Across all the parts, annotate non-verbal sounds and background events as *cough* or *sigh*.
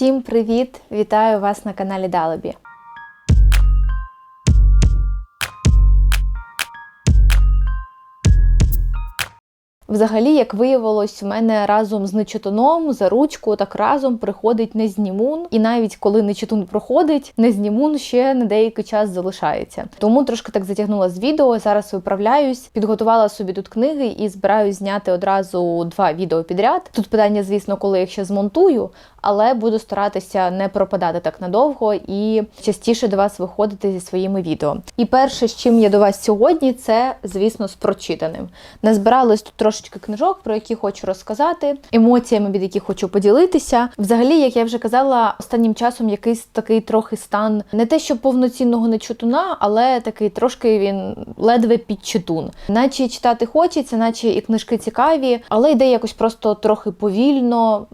Всім привіт! Вітаю вас на каналі Далебі. Взагалі, як виявилось, в мене разом з нечитуном за ручку так разом приходить незнімун, і навіть коли нечитун проходить, незнімун ще на деякий час залишається. Тому трошки так затягнула з відео. Зараз виправляюсь, підготувала собі тут книги і збираюсь зняти одразу два відео підряд. Тут питання, звісно, коли я ще змонтую, але буду старатися не пропадати так надовго і частіше до вас виходити зі своїми відео. І перше, з чим я до вас сьогодні, це звісно з прочитаним. Назбиралось тут трошечки книжок, про які хочу розказати, емоціями, від яких хочу поділитися. Взагалі, як я вже казала, останнім часом якийсь такий трохи стан не те, що повноцінного нечитуна, але такий трошки він ледве підчитун. Наче читати хочеться, наче і книжки цікаві, але йде якось просто трохи повільно,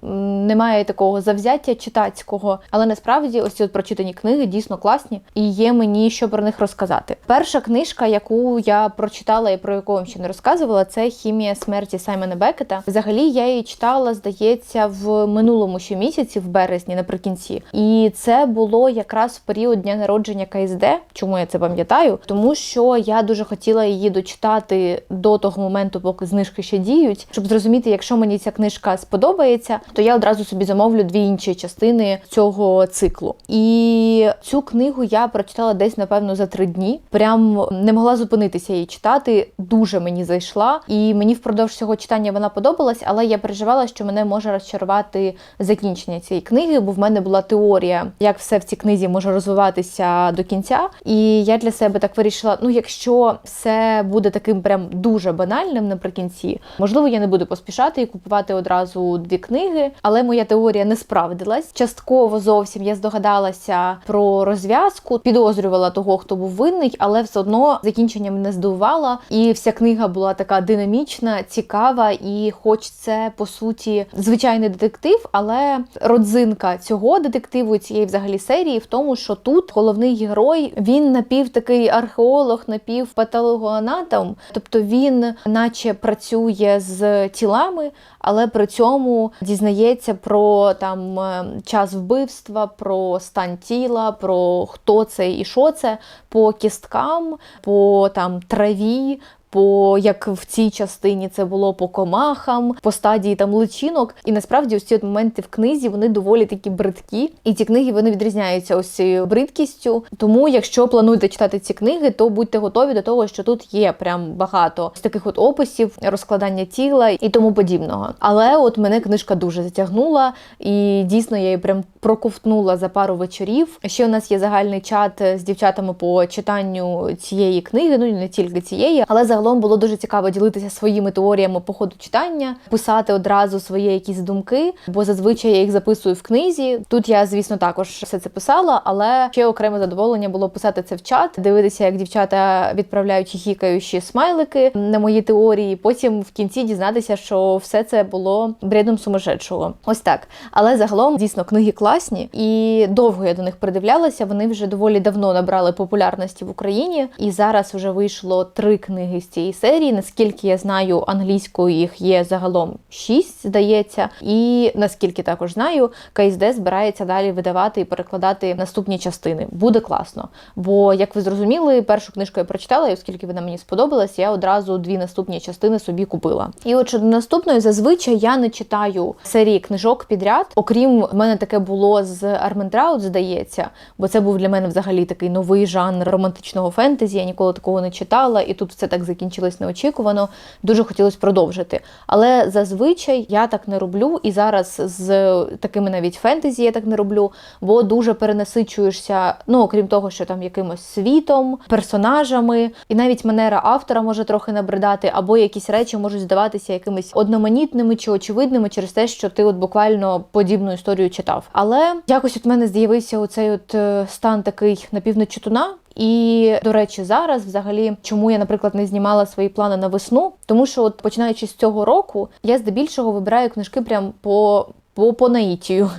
немає такого завзяття читацького. Але насправді ось ці от прочитані книги дійсно класні і є мені що про них розказати. Перша книжка, яку я прочитала і про яку вам ще не розказувала, це хімія смерті Саймона Бекета. Взагалі я її читала, здається, в минулому ще місяці, в березні, наприкінці. І це було якраз в період дня народження КСД. Чому я це пам'ятаю? Тому що я дуже хотіла її дочитати до того моменту, поки знижки ще діють, щоб зрозуміти, якщо мені ця книжка сподобається, то я одразу собі замовлю дві інші частини цього циклу. І цю книгу я прочитала десь, напевно, за три дні. Прям не могла зупинитися її читати. Дуже мені зайшла, і мені впродовж цього читання вона подобалась, але я переживала, що мене може розчарувати закінчення цієї книги, бо в мене була теорія, як все в цій книзі може розвиватися до кінця. І я для себе так вирішила: ну, якщо все буде таким прям дуже банальним наприкінці, можливо, я не буду поспішати і купувати одразу дві книги, але моя теорія не справдилась. Частково зовсім я здогадалася про розв'язку, підозрювала того, хто був винний, але все одно закінчення мене здивувало, і вся книга була така динамічна, цікава, і хоч це по суті звичайний детектив, але родзинка цього детективу, цієї взагалі серії, в тому, що тут головний герой він напів такий археолог, напів патологоанатом, тобто він, наче працює з тілами, але при цьому дізнається про там е, час вбивства, про стан тіла, про хто це і що це по кісткам, по там траві. По як в цій частині це було по комахам, по стадії там личинок. І насправді ось ці от моменти в книзі вони доволі такі бридкі. І ці книги вони відрізняються ось цією бридкістю. Тому, якщо плануєте читати ці книги, то будьте готові до того, що тут є прям багато з таких от описів, розкладання тіла і тому подібного. Але от мене книжка дуже затягнула, і дійсно я її прям проковтнула за пару вечорів. Ще у нас є загальний чат з дівчатами по читанню цієї книги, ну не тільки цієї, але загалом було дуже цікаво ділитися своїми теоріями по ходу читання, писати одразу свої якісь думки, бо зазвичай я їх записую в книзі. Тут я, звісно, також все це писала, але ще окреме задоволення було писати це в чат, дивитися, як дівчата відправляють хіхікаючі смайлики на мої теорії. Потім в кінці дізнатися, що все це було бредом сумасшедшого. Ось так. Але загалом дійсно книги класні і довго я до них придивлялася. Вони вже доволі давно набрали популярності в Україні, і зараз вже вийшло три книги з цієї серії. Наскільки я знаю, англійською їх є загалом шість, здається. І наскільки також знаю, КСД збирається далі видавати і перекладати наступні частини. Буде класно. Бо, як ви зрозуміли, першу книжку я прочитала, і оскільки вона мені сподобалась, я одразу дві наступні частини собі купила. І от щодо наступної, зазвичай я не читаю серії книжок підряд. Окрім в мене таке було з Арментраут, здається, бо це був для мене взагалі такий новий жанр романтичного фентезі. Я ніколи такого не читала, і тут все так закінчилось неочікувано. Дуже хотілося продовжити. Але зазвичай я так не роблю, і зараз з такими навіть фентезі я так не роблю, бо дуже перенасичуєшся. Ну, окрім того, що там якимось світом, персонажами, і навіть манера автора може трохи набридати, або якісь речі можуть здаватися якимись одноманітними чи очевидними через те, що ти от буквально подібну історію читав. Але якось от мене з'явився оцей от е, стан такий напівночитуна. І до речі, зараз, взагалі, чому я, наприклад, не знімала свої плани на весну, тому що, от починаючи з цього року, я здебільшого вибираю книжки прям по по, по наїтію.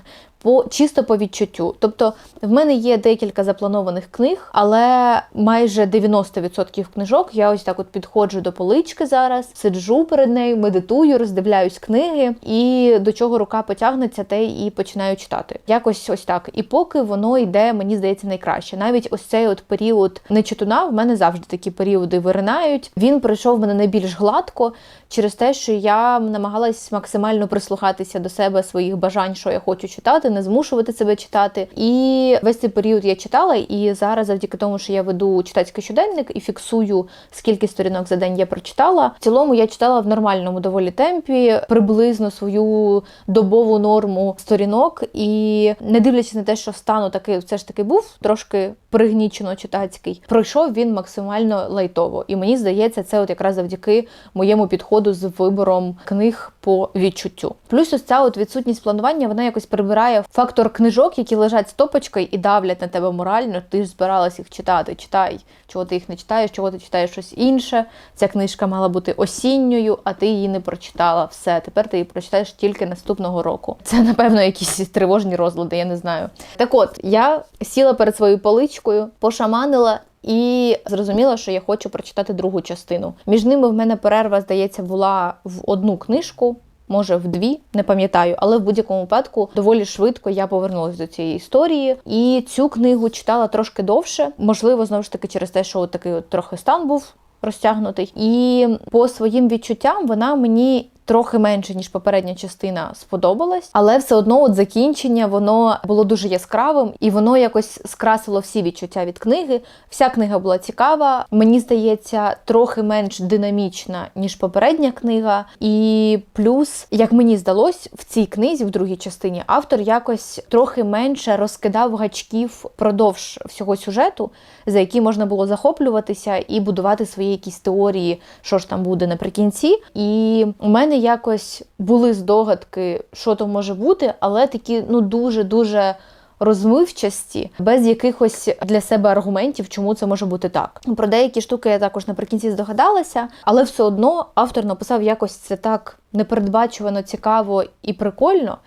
По чисто по відчуттю. Тобто, в мене є декілька запланованих книг, але майже 90% книжок я ось так от підходжу до полички зараз, сиджу перед нею, медитую, роздивляюсь книги, і до чого рука потягнеться, те і починаю читати. Якось ось так. І поки воно йде, мені здається, найкраще. Навіть ось цей от період нечитуна, в мене завжди такі періоди виринають. Він пройшов в мене найбільш гладко через те, що я намагалась максимально прислухатися до себе своїх бажань, що я хочу читати, не змушувати себе читати. І весь цей період я читала, і зараз, завдяки тому, що я веду читацький щоденник і фіксую, скільки сторінок за день я прочитала. В цілому я читала в нормальному доволі темпі, приблизно свою добову норму сторінок. І не дивлячись на те, що стану такий, все ж таки був трошки пригнічено читацький, пройшов він максимально лайтово. І мені здається, це от якраз завдяки моєму підходу з вибором книг по відчуттю. Плюс ось ця от відсутність планування вона якось прибирає фактор книжок, які лежать стопочкою і давлять на тебе морально. Ти ж збиралась їх читати. Читай, чого ти їх не читаєш, чого ти читаєш щось інше. Ця книжка мала бути осінньою, а ти її не прочитала. Все, тепер ти її прочитаєш тільки наступного року. Це напевно якісь тривожні розлади, я не знаю. Так от я сіла перед своєю поличкою, пошаманила. І зрозуміла, що я хочу прочитати другу частину. Між ними в мене перерва, здається, була в одну книжку, може в дві, не пам'ятаю, але в будь-якому випадку доволі швидко я повернулася до цієї історії. І цю книгу читала трошки довше. Можливо, знову ж таки, через те, що от такий от трохи стан був розтягнутий. І по своїм відчуттям вона мені. Трохи менше ніж попередня частина сподобалась, але все одно от закінчення воно було дуже яскравим і воно якось скрасило всі відчуття від книги. Вся книга була цікава. Мені здається, трохи менш динамічна ніж попередня книга. І плюс, як мені здалось, в цій книзі, в другій частині, автор якось трохи менше розкидав гачків впродовж всього сюжету, за які можна було захоплюватися і будувати свої якісь теорії, що ж там буде наприкінці. І у мене якось були здогадки, що то може бути, але такі ну дуже дуже. Розмивчасті, без якихось для себе аргументів, чому це може бути так. Про деякі штуки я також наприкінці здогадалася, але все одно автор написав якось це так непередбачувано, цікаво і прикольно,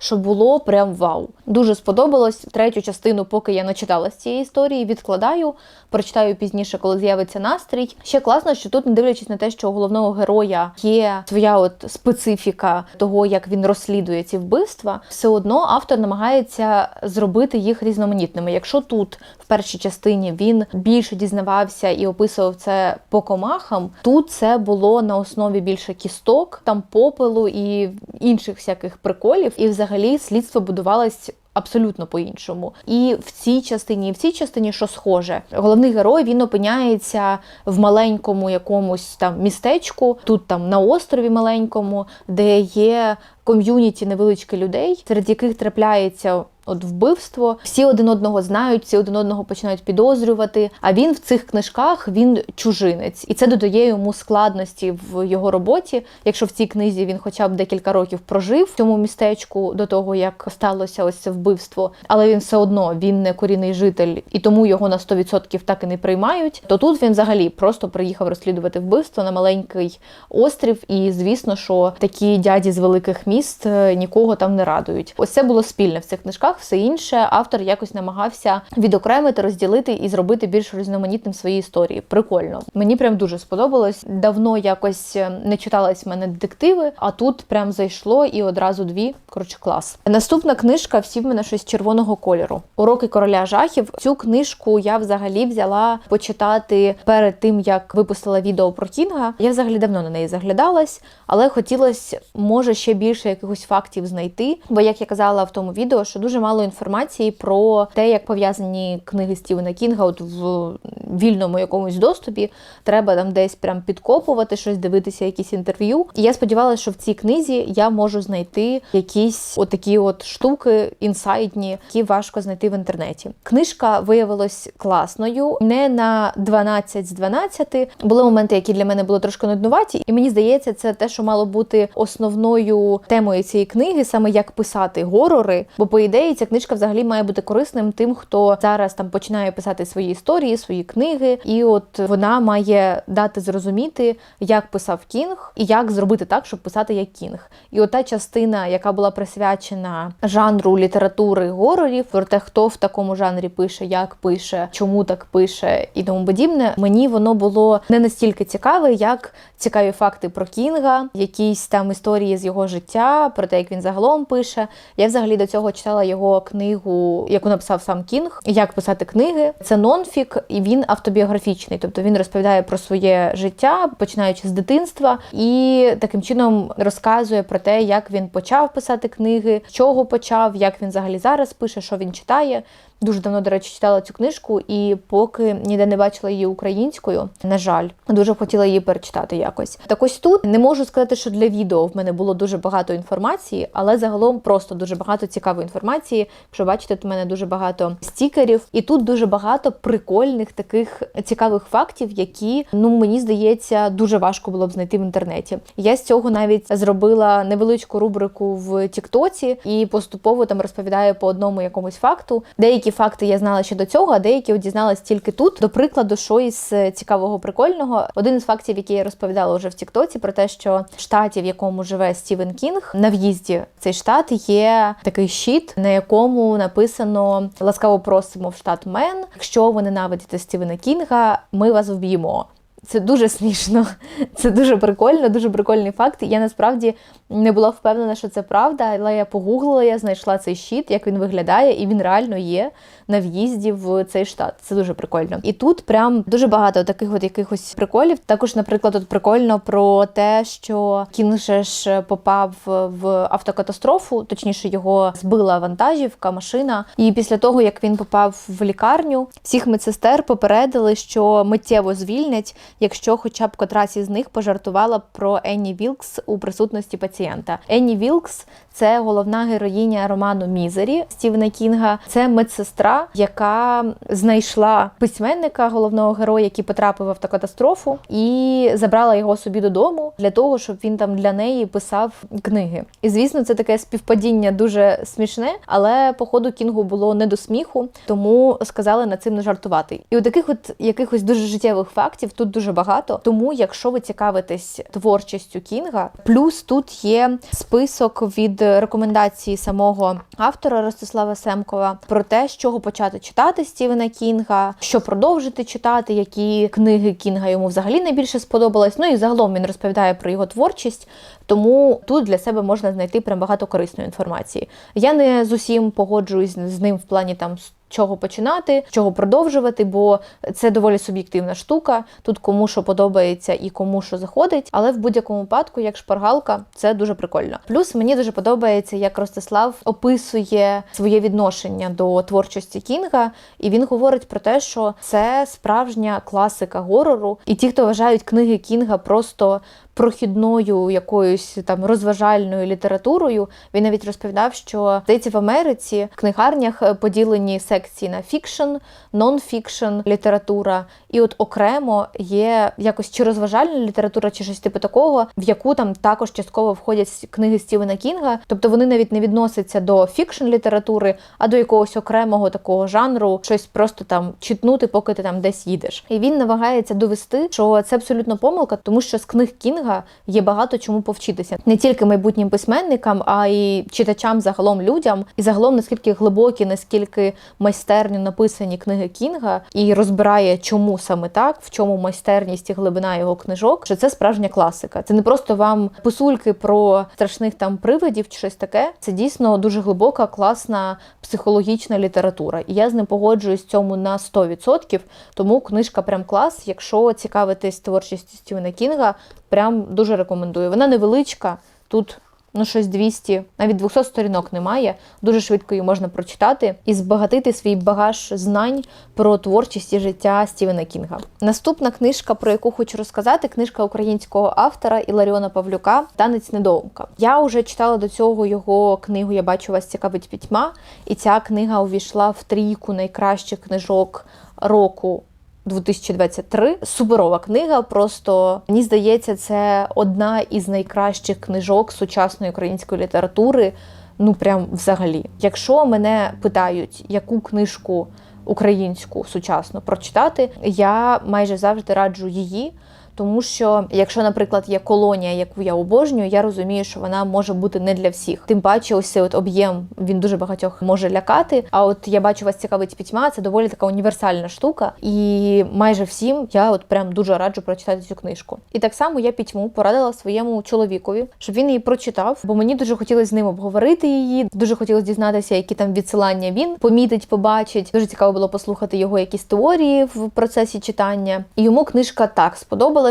що було прям вау. Дуже сподобалось третю частину, поки я начитала з цієї історії, відкладаю, прочитаю пізніше, коли з'явиться настрій. Ще класно, що тут, не дивлячись на те, що у головного героя є своя от специфіка того, як він розслідує ці вбивства, все одно автор намагається зробити їх різноманітними. Якщо тут в першій частині він більше дізнавався і описував це по комахам, тут це було на основі більше кісток, там попелу і інших всяких приколів. І взагалі слідство будувалось абсолютно по-іншому. І в цій частині, і в цій частині, що схоже, головний герой він опиняється в маленькому якомусь там містечку, тут там на острові маленькому, де є ком'юніті невеличке людей, серед яких трапляється. От вбивство, всі один одного знають, всі один одного починають підозрювати. А він в цих книжках він чужинець, і це додає йому складності в його роботі. Якщо в цій книзі він хоча б декілька років прожив в цьому містечку до того, як сталося ось це вбивство, але він все одно він не корінний житель, і тому його на 100% так і не приймають. То тут він взагалі просто приїхав розслідувати вбивство на маленький острів. І звісно, що такі дяді з великих міст е, нікого там не радують. Ось це було спільне в цих книжках все інше автор якось намагався відокремити, розділити і зробити більш різноманітним свої історії. Прикольно. Мені прям дуже сподобалось. Давно якось е, не читалась в мене детективи, а тут прям зайшло і одразу дві. Коротше, клас. Наступна книжка всі в мене щось червоного кольору. Уроки короля жахів. Цю книжку я взагалі взяла почитати перед тим, як випустила відео про Кінга. Я взагалі давно на неї заглядалась, але хотілося, може, ще більше якихось фактів знайти. Бо, як я казала в тому відео, що дуже мало інформації про те, як пов'язані книги Стівена Кінга от в вільному якомусь доступі. Треба там десь прям підкопувати щось, дивитися, якісь інтерв'ю. І я сподівалася, що в цій книзі я можу знайти якісь отакі от штуки інсайдні, які важко знайти в інтернеті. Книжка виявилась класною, не на 12 з 12. Були моменти, які для мене були трошки нуднуваті, і мені здається, це те, що мало бути основною темою цієї книги, саме як писати горори. Бо, по ідеї, ця книжка взагалі має бути корисним тим, хто зараз там починає писати свої історії, свої книги, і от вона має дати зрозуміти, як писав Кінг, і як зробити так, щоб писати як Кінг. І от та частина, яка була присвячена жанру літератури горорів, про те, хто в такому жанрі пише, як пише, чому так пише і тому подібне, мені воно було не настільки цікаве, як цікаві факти про Кінга, якісь там історії з його життя, про те, як він загалом пише. Я взагалі до цього читала його книгу, яку написав сам Кінг, як писати книги. Це нонфік, і він автобіографічний, тобто він розповідає про своє життя, починаючи з дитинства, і таким чином розказує про те, як він почав писати книги, чого почав, як він взагалі зараз пише, що він читає. Дуже давно, до речі, читала цю книжку, і поки ніде не бачила її українською, на жаль, дуже хотіла її перечитати якось. Так ось тут не можу сказати, що для відео в мене було дуже багато інформації, але загалом просто дуже багато цікавої інформації. Якщо бачите, тут у мене дуже багато стікерів, і тут дуже багато прикольних таких цікавих фактів, які ну мені здається дуже важко було б знайти в інтернеті. Я з цього навіть зробила невеличку рубрику в Тіктоці і поступово там розповідаю по одному якомусь факту. Деякі факти я знала ще до цього, а деякі дізналась тільки тут. До прикладу, що із цікавого прикольного, один із фактів, який я розповідала вже в Тіктоці, про те, що в штаті, в якому живе Стівен Кінг, на в'їзді в цей штат є такий щит, на якому написано ласкаво просимо в штат Мен. Якщо ви ненавидите Стівена Кінга, ми вас вб'ємо. Це дуже смішно, *laughs* це дуже прикольно, дуже прикольний факт. Я насправді не була впевнена, що це правда, але я погуглила, я знайшла цей щит, як він виглядає, і він реально є на в'їзді в цей штат. Це дуже прикольно. І тут прям дуже багато таких от якихось приколів. Також, наприклад, тут прикольно про те, що Кінг ж попав в автокатастрофу, точніше, його збила вантажівка, машина. І після того, як він попав в лікарню, всіх медсестер попередили, що миттєво звільнять якщо хоча б котрась із них пожартувала про Енні Вілкс у присутності пацієнта. Енні Вілкс це головна героїня роману Мізері Стівена Кінга. Це медсестра, яка знайшла письменника головного героя, який потрапив в автокатастрофу, і забрала його собі додому для того, щоб він там для неї писав книги. І звісно, це таке співпадіння дуже смішне, але походу Кінгу було не до сміху, тому сказали над цим не жартувати. І у таких от якихось дуже життєвих фактів тут дуже багато. Тому, якщо ви цікавитесь творчістю Кінга, плюс тут є список від рекомендації самого автора Ростислава Семкова про те, з чого почати читати Стівена Кінга, що продовжити читати, які книги Кінга йому взагалі найбільше сподобались. Ну і загалом він розповідає про його творчість. Тому тут для себе можна знайти прям багато корисної інформації. Я не з усім погоджуюсь з ним в плані там чого починати, чого продовжувати, бо це доволі суб'єктивна штука. Тут кому що подобається і кому що заходить, але в будь-якому випадку, як шпаргалка, це дуже прикольно. Плюс мені дуже подобається, як Ростислав описує своє відношення до творчості Кінга, і він говорить про те, що це справжня класика горору, і ті, хто вважають книги Кінга просто прохідною якоюсь там розважальною літературою. Він навіть розповідав, що здається в Америці в книгарнях е, поділені секції на фікшн, нон-фікшн література, і от окремо є якось чи розважальна література, чи щось типу такого, в яку там також частково входять книги Стівена Кінга. Тобто вони навіть не відносяться до фікшн літератури, а до якогось окремого такого жанру, щось просто там читнути, поки ти там десь їдеш. І він намагається довести, що це абсолютно помилка, тому що з книг Кінга книга є багато чому повчитися не тільки майбутнім письменникам, а й читачам, загалом людям, і загалом наскільки глибокі, наскільки майстерні написані книги Кінга, і розбирає, чому саме так, в чому майстерність і глибина його книжок, що це справжня класика. Це не просто вам писульки про страшних там привидів чи щось таке. Це дійсно дуже глибока, класна психологічна література. І я з ним погоджуюсь цьому на 100%, Тому книжка прям клас. Якщо цікавитись творчістю Стівена Кінга, прям дуже рекомендую. Вона невеличка, тут ну щось 200, навіть 200 сторінок немає. Дуже швидко її можна прочитати і збагатити свій багаж знань про творчість і життя Стівена Кінга. Наступна книжка, про яку хочу розказати, книжка українського автора Іларіона Павлюка Танець недоумка. Я вже читала до цього його книгу Я бачу вас цікавить пітьма, і ця книга увійшла в трійку найкращих книжок року 2023. Суперова книга. Просто мені здається, це одна із найкращих книжок сучасної української літератури. Ну, прям взагалі. Якщо мене питають, яку книжку українську сучасну прочитати, я майже завжди раджу її. Тому що, якщо, наприклад, є колонія, яку я обожнюю, я розумію, що вона може бути не для всіх. Тим паче, ось цей от об'єм він дуже багатьох може лякати. А от я бачу вас цікавить пітьма, це доволі така універсальна штука, і майже всім я от прям дуже раджу прочитати цю книжку. І так само я пітьму порадила своєму чоловікові, щоб він її прочитав, бо мені дуже хотілося з ним обговорити її. Дуже хотілося дізнатися, які там відсилання він помітить, побачить. Дуже цікаво було послухати його якісь теорії в процесі читання. І йому книжка так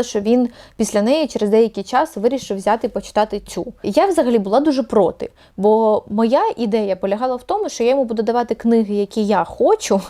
сподобалася, що він після неї через деякий час вирішив взяти і почитати цю. Я взагалі була дуже проти, бо моя ідея полягала в тому, що я йому буду давати книги, які я хочу.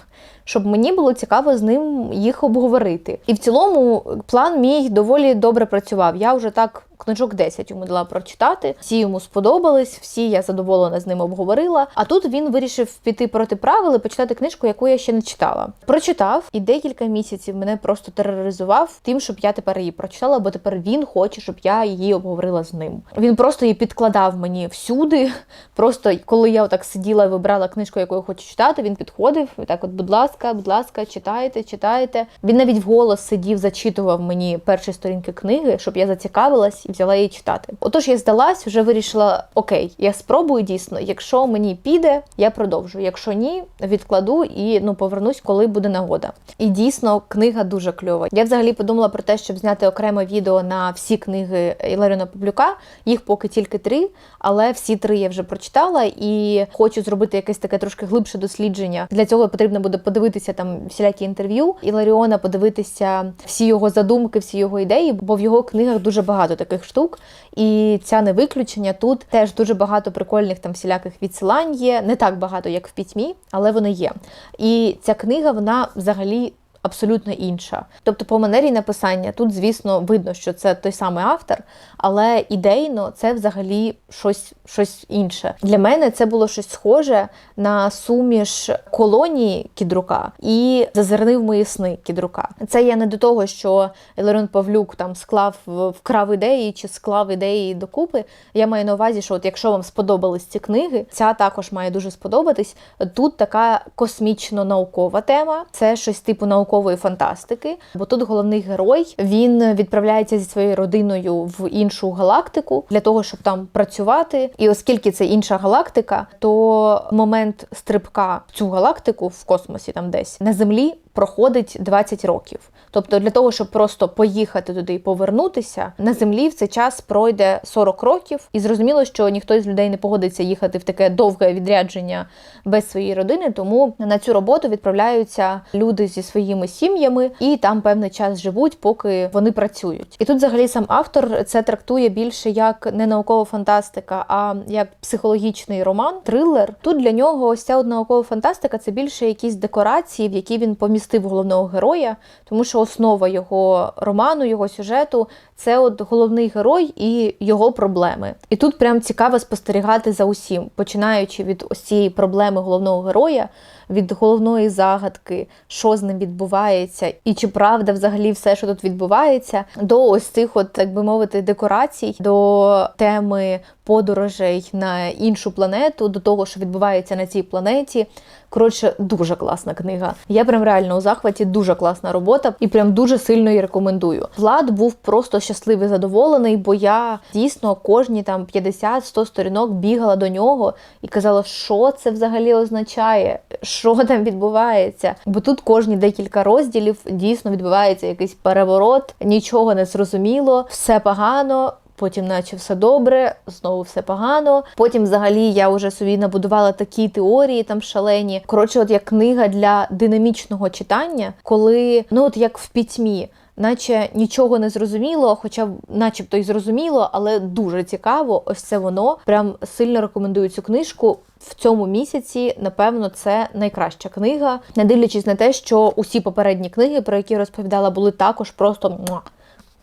Щоб мені було цікаво з ним їх обговорити. І в цілому план мій доволі добре працював. Я вже так книжок 10 йому дала прочитати. Всі йому сподобались, всі я задоволена з ним обговорила. А тут він вирішив піти проти правил і почитати книжку, яку я ще не читала. Прочитав і декілька місяців мене просто тероризував тим, щоб я тепер її прочитала, бо тепер він хоче, щоб я її обговорила з ним. Він просто її підкладав мені всюди. *laughs* Просто коли я отак сиділа і вибрала книжку, яку я хочу читати, він підходив і так, от, будь ласка, будь ласка, читайте, читайте. Він навіть вголос сидів, зачитував мені перші сторінки книги, щоб я зацікавилась і взяла її читати. Отож, я здалась, вже вирішила: окей, я спробую дійсно. Якщо мені піде, я продовжу. Якщо ні, відкладу і ну повернусь, коли буде нагода. І дійсно, книга дуже кльова. Я взагалі подумала про те, щоб зняти окреме відео на всі книги Іларіона Павлюка. Їх поки тільки три, але всі три я вже прочитала і хочу зробити якесь таке трошки глибше дослідження. Для цього потрібно буде подивитися там всілякі інтерв'ю Іларіона, подивитися всі його задумки, всі його ідеї, бо в його книгах дуже багато таких штук. І ця не виключення. Тут теж дуже багато прикольних там всіляких відсилань є. Не так багато, як в пітьмі, але вони є. І ця книга, вона взагалі. Абсолютно інша. Тобто, по манері написання тут, звісно, видно, що це той самий автор, але ідейно це взагалі щось щось інше. Для мене це було щось схоже на суміш колонії кідрука і зазирнив мої сни кідрука. Це я не до того, що Елерон Павлюк там склав вкрав ідеї чи склав ідеї докупи. Я маю на увазі, що от якщо вам сподобались ці книги, ця також має дуже сподобатись. Тут така космічно-наукова тема, це щось типу наукової фантастики. Бо тут головний герой він відправляється зі своєю родиною в іншу галактику для того, щоб там працювати. І оскільки це інша галактика, то момент стрибка в цю галактику в космосі, там десь на землі, проходить 20 років. Тобто для того, щоб просто поїхати туди і повернутися, на землі в цей час пройде 40 років, і зрозуміло, що ніхто з людей не погодиться їхати в таке довге відрядження без своєї родини. Тому на цю роботу відправляються люди зі своїми сім'ями і там певний час живуть, поки вони працюють. І тут, взагалі, сам автор це трактує більше як не наукова фантастика, а як психологічний роман, трилер. Тут для нього ось ця наукова фантастика це більше якісь декорації, в які він помістив головного героя, тому що основа його роману, його сюжету це от головний герой і його проблеми. І тут прям цікаво спостерігати за усім, починаючи від ось цієї проблеми головного героя, від головної загадки, що з ним відбувається, і чи правда взагалі все, що тут відбувається, до ось цих, от так би мовити, декорацій, до теми подорожей на іншу планету, до того, що відбувається на цій планеті. Коротше, дуже класна книга. Я прям реально у захваті, дуже класна робота, і прям дуже сильно її рекомендую. Влад був просто щасливий, задоволений, бо я дійсно кожні там 50-100 сторінок бігала до нього і казала, що це взагалі означає, що там відбувається. Бо тут кожні декілька розділів дійсно відбувається якийсь переворот, нічого не зрозуміло, все погано. Потім, наче все добре, знову все погано. Потім, взагалі, я вже собі набудувала такі теорії там шалені. Коротше, от як книга для динамічного читання, коли ну от як в пітьмі. Наче нічого не зрозуміло, хоча начебто й зрозуміло, але дуже цікаво. Ось це воно. Прям сильно рекомендую цю книжку. В цьому місяці, напевно, це найкраща книга, не дивлячись на те, що усі попередні книги, про які розповідала, були також просто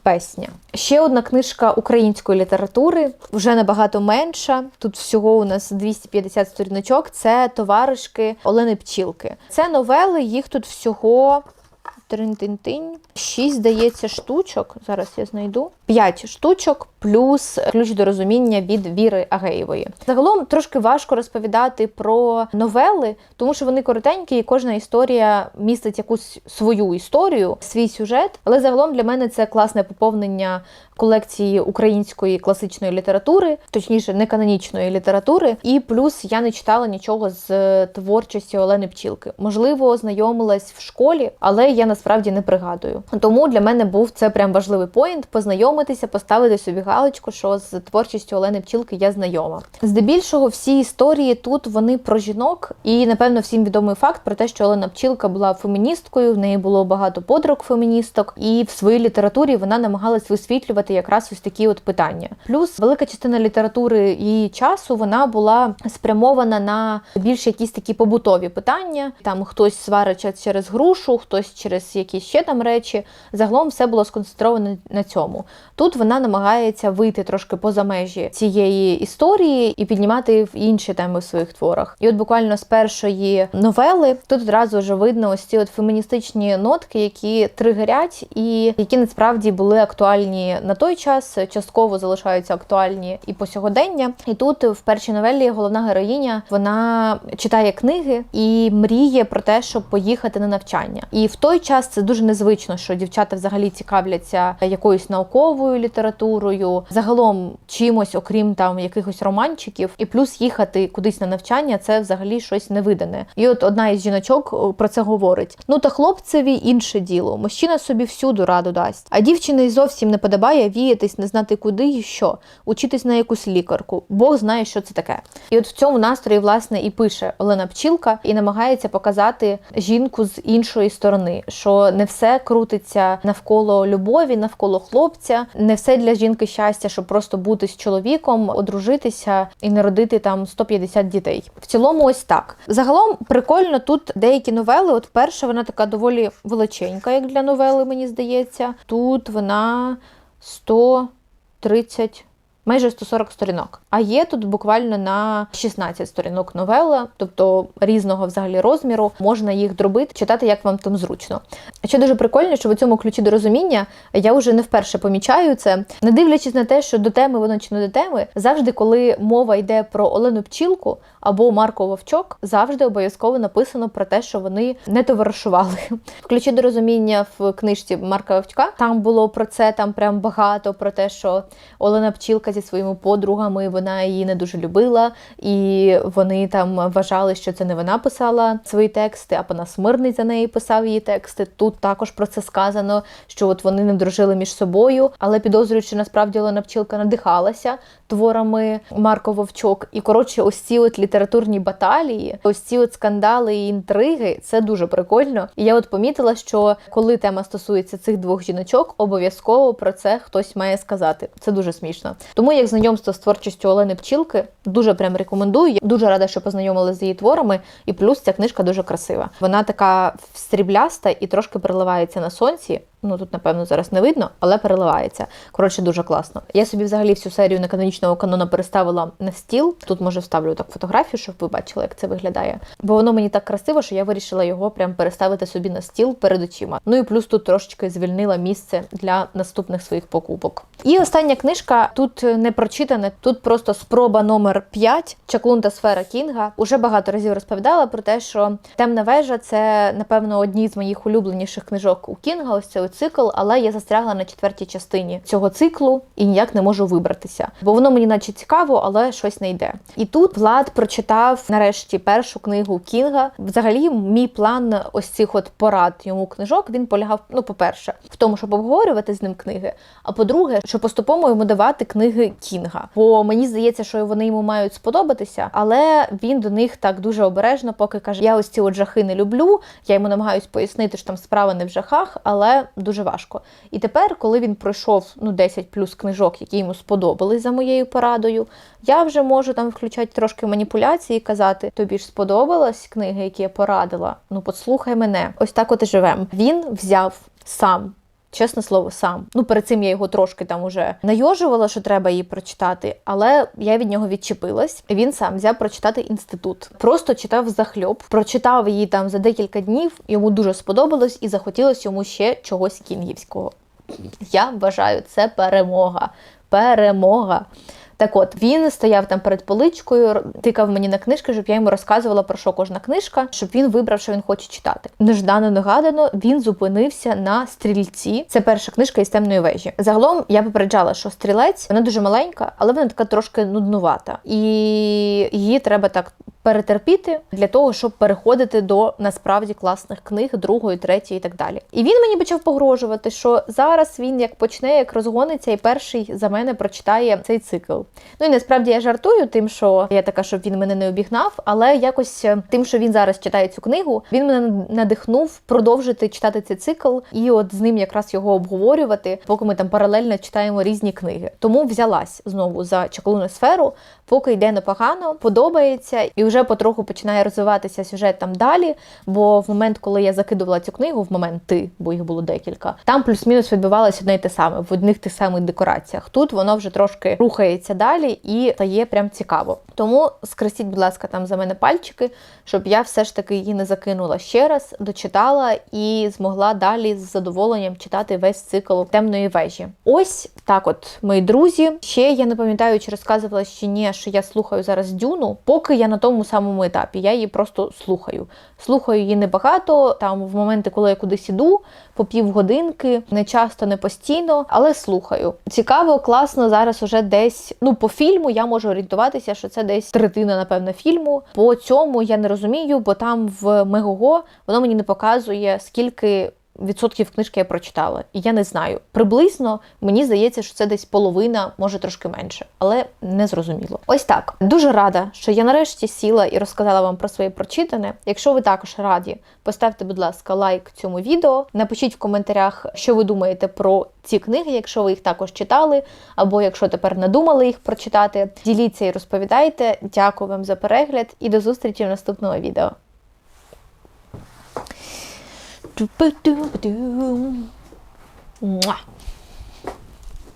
песня. Ще одна книжка української літератури, вже набагато менша. Тут всього у нас 250 сторіночок. Це товаришки Олени Пчілки. Це новели, їх тут всього Трин-тин-тинь. Шість, здається, штучок. Зараз я знайду. П'ять штучок, плюс ключ до розуміння від Віри Агеєвої. Загалом трошки важко розповідати про новели, тому що вони коротенькі, і кожна історія містить якусь свою історію, свій сюжет. Але загалом для мене це класне поповнення колекції української класичної літератури, точніше, не канонічної літератури. І плюс я не читала нічого з творчості Олени Пчілки. Можливо, ознайомилась в школі, але я насправді не пригадую. Тому для мене був це прям важливий поінт познайомитися, поставити собі галочку, що з творчістю Олени Пчілки я знайома. Здебільшого всі історії тут вони про жінок, і напевно всім відомий факт про те, що Олена Пчілка була феміністкою, в неї було багато подруг феміністок, і в своїй літературі вона намагалась висвітлювати якраз ось такі от питання. Плюс велика частина літератури її часу вона була спрямована на більш якісь такі побутові питання. Там хтось свариться через грушу, хтось через якісь ще там речі. Загалом все було сконцентровано на цьому. Тут вона намагається вийти трошки поза межі цієї історії і піднімати інші теми в своїх творах. І от буквально з першої новели тут одразу вже видно ось ці от феміністичні нотки, які тригерять, і які насправді були актуальні на той час, частково залишаються актуальні і по сьогодення. І тут в першій новелі головна героїня вона читає книги і мріє про те, щоб поїхати на навчання. І в той час це дуже незвично, що дівчата взагалі цікавляться якоюсь науковою літературою, загалом чимось, окрім там якихось романчиків, і плюс їхати кудись на навчання це взагалі щось невидане. І от одна із жіночок про це говорить: ну та хлопцеві інше діло. Мужчина собі всюду раду дасть. А дівчині зовсім не подобає віятись, не знати куди і що, учитись на якусь лікарку. Бог знає, що це таке. І от в цьому настрої, власне, і пише Олена Пчілка, і намагається показати жінку з іншої сторони, що не все крутиться навколо любові, навколо хлопця, не все для жінки щастя, щоб просто бути з чоловіком, одружитися і не родити там 150 дітей. В цілому, ось так. Загалом прикольно тут деякі новели. От перша вона така доволі величенька, як для новели, мені здається. Тут вона 130 майже 140 сторінок. А є тут буквально на 16 сторінок новела, тобто різного взагалі розміру, можна їх дробити, читати, як вам там зручно. Що дуже прикольно, що в цьому ключі до розуміння я вже не вперше помічаю це, не дивлячись на те, що до теми воно чи не до теми, завжди, коли мова йде про Олену Пчілку або Марко Вовчок, завжди обов'язково написано про те, що вони не товаришували. В ключі до розуміння в книжці Марка Вовчка там було про це там прям багато, про те, що Олена Пчілка зі своїми подругами, вона її не дуже любила, і вони там вважали, що це не вона писала свої тексти, а Панас Мирний за неї писав її тексти. Тут також про це сказано, що от вони не дружили між собою, але підозрюють, що насправді Олена Пчілка надихалася творами Марко Вовчок. І коротше, ось ці от літературні баталії, ось ці от скандали і інтриги, це дуже прикольно. І я от помітила, що коли тема стосується цих двох жіночок, обов'язково про це хтось має сказати. Це дуже смішно. Тому як знайомство з творчістю Олени Пчілки дуже прям рекомендую. Я дуже рада, що познайомилася з її творами, і плюс ця книжка дуже красива. Вона така срібляста і трошки переливається на сонці. Ну тут, напевно, зараз не видно, але переливається. Коротше, дуже класно. Я собі взагалі всю серію неканонічного канона переставила на стіл. Тут може вставлю так фотографію, щоб ви бачили, як це виглядає. Бо воно мені так красиво, що я вирішила його прям переставити собі на стіл перед очима. Ну і плюс тут трошечки звільнила місце для наступних своїх покупок. І остання книжка тут не прочитане, тут просто спроба номер 5 Чаклунта сфера Кінга. Уже багато разів розповідала про те, що темна вежа це, напевно, одні з моїх улюбленіших книжок у Кінга. Ось це цикл, але я застрягла на четвертій частині цього циклу і ніяк не можу вибратися. Бо воно мені наче цікаво, але щось не йде. І тут Влад прочитав нарешті першу книгу Кінга. Взагалі, мій план ось цих от порад йому книжок він полягав. Ну, по-перше, в тому, щоб обговорювати з ним книги. А по-друге, щоб поступово йому давати книги Кінга. Бо мені здається, що вони йому мають сподобатися, але він до них так дуже обережно, поки каже: Я ось ці от жахи не люблю. Я йому намагаюсь пояснити, що там справа не в жахах, але дуже важко. І тепер, коли він пройшов ну 10 плюс книжок, які йому сподобались за моєю порадою, я вже можу там включати трошки маніпуляції і казати: тобі ж сподобалась книга, які я порадила? Ну, послухай мене. Ось так от і живемо. Він взяв сам Чесне слово, сам. Ну, перед цим я його трошки там уже найожувала, що треба її прочитати, але я від нього відчепилась. Він сам взяв прочитати інститут. Просто читав захльоп, прочитав її там за декілька днів. Йому дуже сподобалось і захотілося йому ще чогось кінгівського. Я вважаю, це перемога. Перемога. Так от він стояв там перед поличкою, тикав мені на книжки, щоб я йому розказувала про що кожна книжка, щоб він вибрав, що він хоче читати. Неждано негадано він зупинився на стрільці. Це перша книжка із темної вежі. Загалом я попереджала, що стрілець вона дуже маленька, але вона така трошки нуднувата, і її треба так перетерпіти для того, щоб переходити до насправді класних книг, другої, третьої і так далі. І він мені почав погрожувати, що зараз він як почне, як розгониться, і перший за мене прочитає цей цикл. Ну і насправді я жартую тим, що я така, щоб він мене не обігнав, але якось е, тим, що він зараз читає цю книгу, він мене надихнув продовжити читати цей цикл і от з ним якраз його обговорювати, поки ми там паралельно читаємо різні книги. Тому взялась знову за чаклуну сферу, поки йде непогано, подобається, і вже потроху починає розвиватися сюжет там далі. Бо в момент, коли я закидувала цю книгу, в момент ти, бо їх було декілька, там плюс-мінус відбувалося одне й те саме в одних тих самих декораціях. Тут воно вже трошки рухається далі і стає прям цікаво. Тому скрестіть, будь ласка, там за мене пальчики, щоб я все ж таки її не закинула ще раз, дочитала і змогла далі з задоволенням читати весь цикл темної вежі. Ось так, от, мої друзі. Ще я не пам'ятаю, чи розказувала чи ні, що я слухаю зараз дюну. Поки я на тому самому етапі, я її просто слухаю. Слухаю її небагато, там в моменти, коли я кудись іду, по півгодинки, не часто, не постійно, але слухаю. Цікаво, класно зараз уже десь. Ну, по фільму я можу орієнтуватися, що це десь третина, напевно, фільму. По цьому я не розумію, бо там в Мегого воно мені не показує, скільки. Відсотків книжки я прочитала, і я не знаю. Приблизно мені здається, що це десь половина, може трошки менше, але не зрозуміло. Ось так. Дуже рада, що я нарешті сіла і розказала вам про своє прочитане. Якщо ви також раді, поставте, будь ласка, лайк цьому відео. Напишіть в коментарях, що ви думаєте про ці книги, якщо ви їх також читали, або якщо тепер надумали їх прочитати. Діліться і розповідайте. Дякую вам за перегляд і до зустрічі в наступному відео. Mwah.